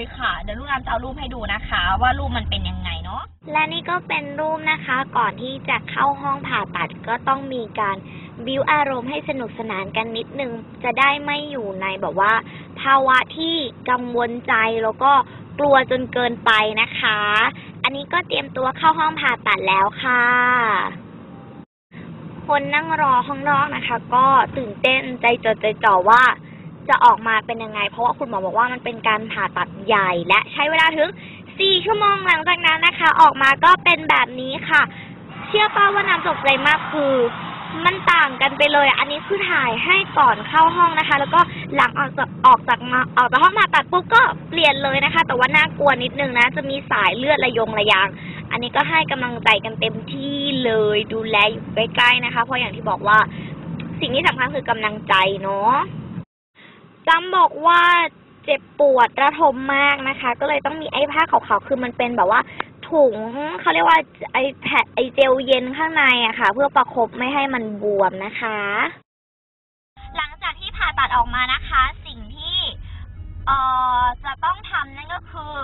เลยค่ะ เดี๋ยวลูกน้ำจะเอารูปให้ดูนะคะ ว่ารูปมันเป็นยังไงเนาะ และนี่ก็เป็นรูปนะคะ ก่อนที่จะเข้าห้องผ่าตัดก็ต้องมีการบิวอารมณ์ให้สนุกสนานกันนิดนึง จะได้ไม่อยู่ในแบบว่า ภาวะที่กังวลใจแล้วก็กลัวจนเกินไปนะคะ อันนี้ก็เตรียมตัวเข้าห้องผ่าตัดแล้วค่ะ คนนั่งรอข้างนอกนะคะ ก็ตื่นเต้นใจจดใจจ่อว่า จะออกมาเป็นยังไง เพราะว่าคุณหมอบอกว่ามันเป็นการผ่าตัดใหญ่และใช้เวลาถึงสี่ชั่วโมงหลังจากนั้นนะคะ ออกมาก็เป็นแบบนี้ค่ะ เชื่อป้าว่าน้ำตกใจมากคือมันต่างกันไปเลย อันนี้คือถ่ายให้ก่อนเข้าห้องนะคะ แล้วก็หลังออกจากออกจากมาออกจากห้องผ่าตัดปุ๊บก็เปลี่ยนเลยนะคะ แต่ว่าน่ากลัวนิดนึงนะ จะมีสายเลือดระยงระยาง อันนี้ก็ให้กำลังใจกันเต็มที่เลย ดูแลอยู่ใกล้ๆนะคะ เพราะอย่างที่บอกว่าสิ่งที่สำคัญคือกำลังใจเนาะ จำบอกว่าเจ็บปวดระทมมากนะคะ ก็เลยต้องมีไอ้ผ้าขาวๆคือมันเป็นแบบว่าถุงเขาเรียกว่าไอ้แผ่นไอ้เจลเย็นข้างในอะค่ะ เพื่อประคบไม่ให้มันบวมนะคะ หลังจากที่ผ่าตัดออกมานะคะ สิ่งที่เอ่อจะต้องทำนั่นก็คือ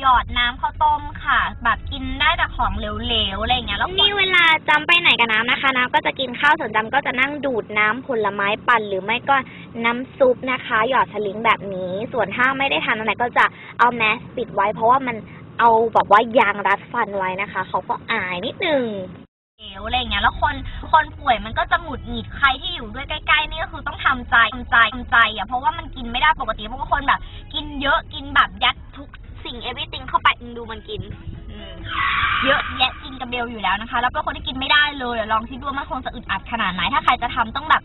หยอดน้ำข้าวต้มค่ะ แบบกินได้แต่ของเหลวๆอะไรอย่างเงี้ยแล้วนี่เวลาจำไปไหนกับน้ำนะคะ น้ำก็จะกินข้าวส่วนจำก็จะนั่งดูดน้ำผลไม้ปั่นหรือไม่ก็น้ำซุปนะคะ หยอดสลิงแบบนี้ ส่วนถ้าไม่ได้ทานอะไรก็จะเอาแมสปิดไว้ เพราะว่ามันเอาแบบว่ายางรัดฟันไว้นะคะ เขาก็อายนิดนึง เหลวอะไรอย่างเงี้ยแล้วคนคนป่วยมันก็จะหงุดหงิดใครที่อยู่ด้วยใกล้ๆนี่ก็คือต้องทำใจทำใจทำใจอะเพราะว่ามันกินไม่ได้ปกติเพราะว่าคนแบบ กินเยอะกินแบบยัดทุก สิ่งเอ r y t h i n g เข้าไปอืมดูมันกิน อืมเยอะแยะกินกับเบลอยู่แล้วนะคะ แล้วก็คนที่กินไม่ได้เลยอะลองคิดดูว่ามันคงจะอึดอัดขนาดไหน ถ้าใครจะทำต้องแบบ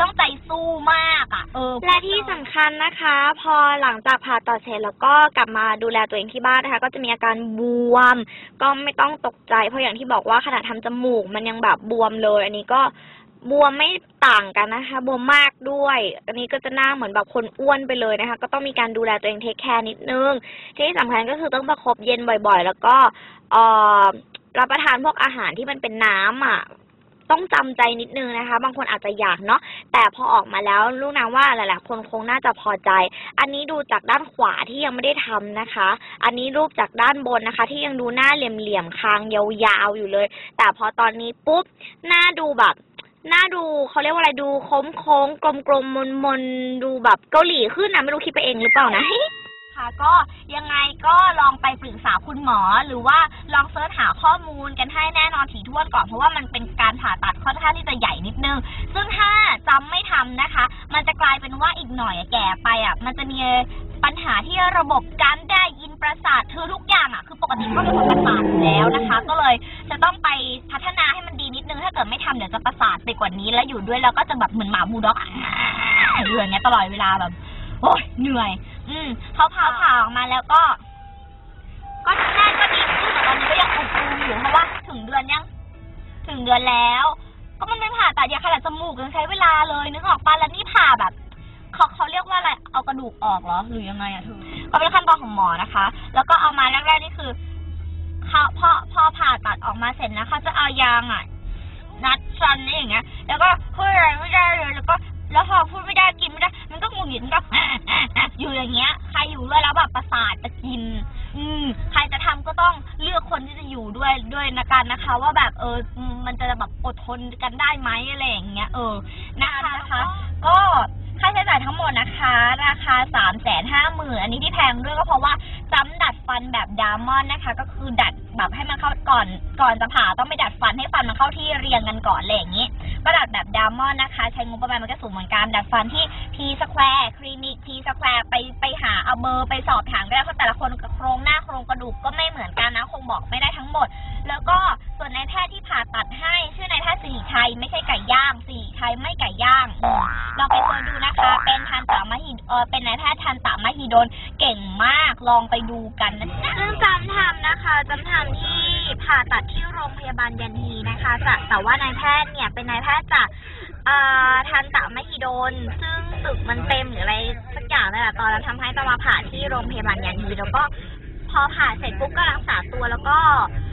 ต้องใจสู้มากอะ เออและที่สำคัญนะคะ พอหลังจากผ่าตัดเสร็จแล้วก็กลับมาดูแลตัวเองที่บ้านนะคะ ก็จะมีอาการบวม ก็ไม่ต้องตกใจ เพราะอย่างที่บอกว่าขนาดทำจมูกมันยังแบบบวมเลย อันนี้ก็ บวมไม่ต่างกันนะคะ บวมมากด้วย อันนี้ก็จะหน้าเหมือนแบบคนอ้วนไปเลยนะคะ ก็ต้องมีการดูแลตัวเองเทคแคร์นิดนึง ที่สำคัญก็คือต้องประคบเย็นบ่อยๆ แล้วก็เอ่อรับประทานพวกอาหารที่มันเป็นน้ำอะต้องจำใจนิดนึงนะคะ บางคนอาจจะอยากเนาะแต่พอออกมาแล้วลูกนางว่าหลายๆคนคงน่าจะพอใจ อันนี้ดูจากด้านขวาที่ยังไม่ได้ทำนะคะ อันนี้รูปจากด้านบนนะคะ ที่ยังดูหน้าเหลี่ยมๆคางยาวๆอยู่เลย แต่พอตอนนี้ปุ๊บหน้าดูแบบ หน้าดูเขาเรียกว่าอะไรดูโค้งโค้งๆกลมๆมนดูแบบเกาหลีขึ้นนะไม่รู้คิดไปเองหรือเปล่านะ ค่ะก็ยังไงก็ลองไปปรึกษาคุณหมอ หรือว่าลองเสิร์ชหาข้อมูลกันให้แน่นอนถี่ถ้วนก่อนเพราะว่ามันเป็นการผ่าตัดค่อนข้างที่จะใหญ่นิดนึง ซึ่งถ้าจำไม่ทำนะคะ มันจะกลายเป็นว่าอีกหน่อยอะแก่ไปอะมันจะมีปัญหาที่ระบบการได้ยินประสาทคือทุกอย่างอะคือปกติก็เป็นคนประสาทอยู่แล้วนะคะ ก็เลยจะต้องไป กิดไม่ทำเดี๋ยวจะประสาทไปกว่านี้แล้วอยู่ด้วยแล้วก็จะแบบเหมือนหมาบูลด็อกอะอยู่อย่างเงี้ยตลอดเวลาแบบ โอ้ยเหนื่อย อืมเขาผ่าผ่าออกมาแล้วก็ ก็แรกก็ดีขึ้นแต่ตอนนี้ก็ยังอุบอูอยู่เพราะว่าถึงเดือนยังถึงเดือนแล้ว ก็มันเป็นผ่าตัดยาขนาดจมูกยังใช้เวลาเลยนึกออกปะแล้วนี่ผ่าแบบเขาเขาเรียกว่าอะไรเอากระดูกออกเหรอหรือยังไงอะเธอก็เป็นขั้นตอนของหมอนะคะ แล้วก็เอามาแรกๆนี่คือเขาพอพอผ่าตัดออกมาเสร็จนะคะจะเอายางอะ นัดฟันนี่อย่างเงี้ย แล้วก็พูดอะไรไม่ได้เลย แล้วก็ แล้วพอพูดไม่ได้กินไม่ได้ มันก็หงุดหงิดมันก็อยู่อย่างเงี้ย ใครอยู่ด้วยแล้วแบบประสาทจะกิน อืม ใครจะทำก็ต้องเลือกคนที่จะอยู่ด้วยด้วยนะกันนะคะ ว่าแบบเอออืมมันจะแบบอดทนกันได้ไหมอะไรอย่างเงี้ย เออ นะคะนะคะ ก็ค่าใช้จ่ายทั้งหมดนะคะ ราคาสามแสนห้าหมื่นอันนี้ที่แพงด้วยก็เพราะว่าจ้ำดัด ฟันแบบดามอนนะคะ ก็คือดัดแบบให้มันเข้าก่อน ก่อนจะผ่าต้องไปดัดฟันให้ฟันมันเข้าที่เรียงกันก่อนอะไรอย่างนี้ ก็ดัดแบบดามอนนะคะ ใช้งบประมาณมันก็สูงเหมือนกัน ดัดฟันที่ทีสแควร์คลินิกทีสแควร์ไปไปหาเอาเบอร์ไปสอบถามได้เพราะแต่ละคนโคร นะคะเป็นทันตามหิดเออเป็นนายแพทย์ทันตามหิดลเก่งมากลองไปดูกันนะจ๊ะซึ่งจำทำนะคะจำทำที่ผ่าตัดที่โรงพยาบาลยันฮีนะคะแต่แต่ว่านายแพทย์เนี่ยเป็นนายแพทย์จากอ่าทันตะมหิดล ซึ่งตึกมันเต็มหรืออะไรสักอย่างนั่นแหละตอนนั้นทำให้ต้องมาผ่าที่โรงพยาบาลยันฮีแล้วก็พอผ่าเสร็จปุ๊บก็รักษาตัวแล้วก็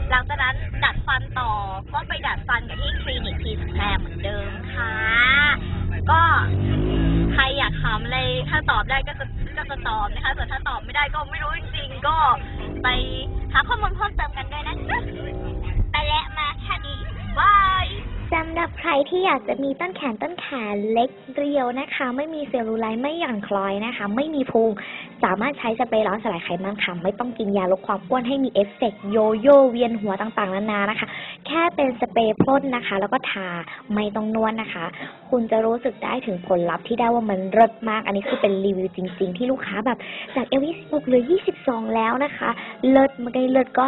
หลังจากนั้นดัดฟันต่อก็ไปดัดฟันกับที่คลินิกที ไม่ได้ก็ไม่รู้จริงๆ ก็ไปหาข้อมูลเพิ่มเติมกันด้วยนะจ๊ะไปแล้วมาแค่นี้บายสำหรับใครที่อยากจะมีต้นแขนต้นขาเล็กเรียวนะคะ ไม่มีเซลลูไลท์ไม่หย่อนคล้อยนะคะ ไม่มีพุงสามารถใช้สเปรย์ล้างสลายไขมันค่ะไม่ต้องกินยาลดความอ้วนให้มีเอฟเฟกต์โยโย่เวียนหัวต่างๆนานานะคะ แค่เป็นสเปรย์พ่นนะคะ แล้วก็ทาไม่ต้องนวดนะคะ คุณจะรู้สึกได้ถึงผลลัพธ์ที่ได้ว่ามันเลิศมาก อันนี้คือเป็นรีวิวจริง ๆ ที่ลูกค้าแบบจากเอลวิสบุกเหลือ22แล้วนะคะ เลิศไม่ได้เลิศก็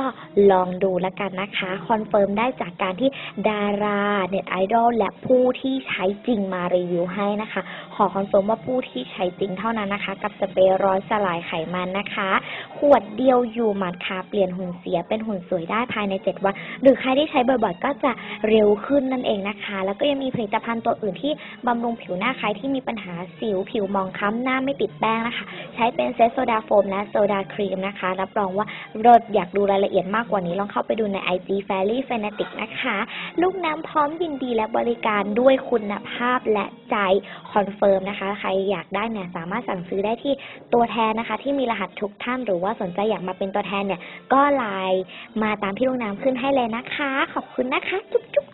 ลองดูแล้วกันนะคะคอนเฟิร์มได้จากการที่ดาราเน็ตไอดอลและผู้ที่ใช้จริงมารีวิวให้นะคะ ขอคอนเฟิร์มว่าผู้ที่ใช้จริงเท่านั้นนะคะ กับสเปรย์ร้อยสลายไขมันนะคะ ขวดเดียวอยู่หมัดค่ะเปลี่ยนหุ่นเสียเป็นหุ่นสวยได้ภายใน7วันหรือใครที่ใช้บ่อยๆ ก็จะเร็วขึ้นนั่นเองนะคะ แล้วก็ยังมีผลิตภัณฑ์ตัวอื่นที่บำรุงผิวหน้าใครที่มีปัญหาสิวผิวมองคล้ำหน้าไม่ติดแป้งนะคะ ใช้เป็นเซตโซดาโฟมและโซดาครีมนะคะ รับรองว่าเลิศอยากดูรายละเอียดมากกว่านี้ลองเข้าไปดูใน IG Fairy Fanatic นะคะ ลูกน้ำพร้อมยินดีและบริการด้วยคุณภาพและใจคอนเฟิร์มนะคะ ใครอยากได้เนี่ยสามารถสั่งซื้อได้ที่ตัวแทนนะคะ ที่มีรหัสทุกท่านหรือว่าสนใจอยากมาเป็นตัวแทนเนี่ยก็ไลน์มาตามที่ลูกน้ำขึ้นให้เลยนะคะขอบคุณนะคะ จุ๊บจุ๊บ